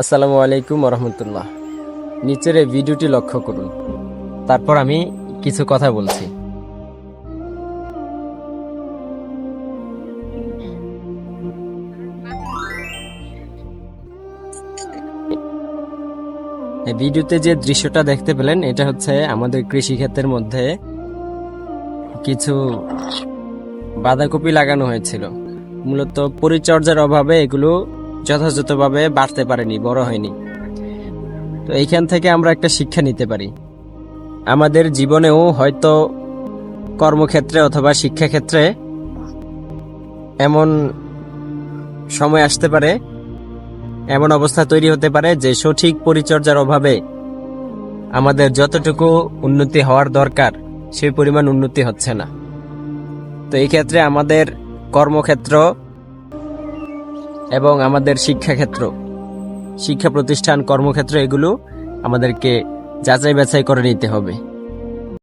আসসালামু আলাইকুম রহমতুল্লাহ নিচের এই ভিডিওটি লক্ষ্য করুন। তারপর আমি কিছু কথা বলছি। ভিডিওতে যে দৃশ্যটা দেখতে পেলেন, এটা হচ্ছে আমাদের কৃষিক্ষেত্রের মধ্যে কিছু বাঁধাকপি লাগানো হয়েছিল। মূলত পরিচর্যার অভাবে এগুলো যথাযথভাবে বাড়তে পারেনি, বড় হয়নি। তো এইখান থেকে আমরা একটা শিক্ষা নিতে পারি। আমাদের জীবনেও হয়তো কর্মক্ষেত্রে অথবা শিক্ষাক্ষেত্রে এমন সময় আসতে পারে, এমন অবস্থা তৈরি হতে পারে যে সঠিক পরিচর্যার অভাবে আমাদের যতটুকু উন্নতি হওয়ার দরকার, সেই পরিমাণ উন্নতি হচ্ছে না। তো এই ক্ষেত্রে আমাদের কর্মক্ষেত্র এবং আমাদের শিক্ষাক্ষেত্র। শিক্ষা প্রতিষ্ঠান কর্মক্ষেত্র এগুলো আমাদেরকে যাচাই বাছাই করে নিতে হবে।